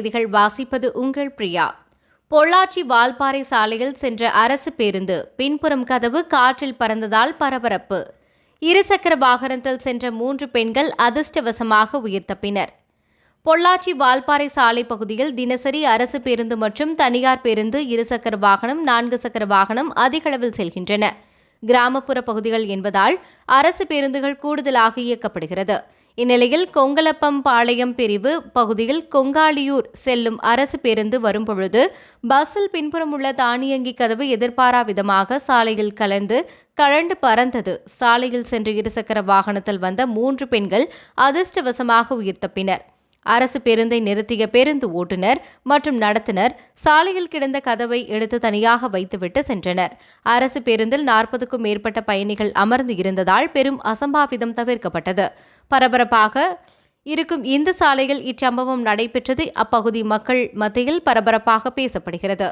செய்திகள் வாசிப்பது உங்கள் பிரியா. பொள்ளாச்சி வால்பாறை சாலையில் சென்ற அரசு பேருந்து பின்புறம் கதவு காற்றில் பறந்ததால் பரபரப்பு. இருசக்கர வாகனத்தில் சென்ற மூன்று பெண்கள் அதிர்ஷ்டவசமாக உயிர் தப்பினர் பொள்ளாச்சி வால்பாறை சாலை பகுதியில் தினசரி அரசு பேருந்து மற்றும் தனியார் பேருந்து இருசக்கர வாகனம் நான்கு சக்கர வாகனம் அதிகளவில் செல்கின்றன. கிராமப்புற பகுதிகள் என்பதால் அரசு பேருந்துகள் கூடுதலாக இயக்கப்படுகிறது. இந்நிலையில் கொங்கலப்பம் பாளையம் பிரிவு பகுதியில் கொங்காளியூர் செல்லும் அரசு பேருந்து வரும்பொழுது பஸ்ஸில் பின்புறம் உள்ள தானியங்கி கதவு எதிர்பாரா விதமாக சாலையில் கலந்து கழண்டு பறந்தது. சாலையில் சென்று இருசக்கர வாகனத்தில் வந்த மூன்று பெண்கள் அதிர்ஷ்டவசமாக உயிர் தப்பினர். அரசு பேருந்தை நிறுத்திய பேருந்து ஓட்டுநர் மற்றும் நடத்துனர் சாலையில் கிடந்த கதவை எடுத்து தனியாக வைத்துவிட்டு சென்றனர். அரசு பேருந்தில் நாற்பதுக்கும் மேற்பட்ட பயணிகள் அமர்ந்து இருந்ததால் பெரும் அசம்பாவிதம் தவிர்க்கப்பட்டது. பரபரப்பாக இருக்கும் இந்த சாலையில் இச்சம்பவம் நடைபெற்றது. அப்பகுதி மக்கள் மத்தியில் பரபரப்பாக பேசப்படுகிறது.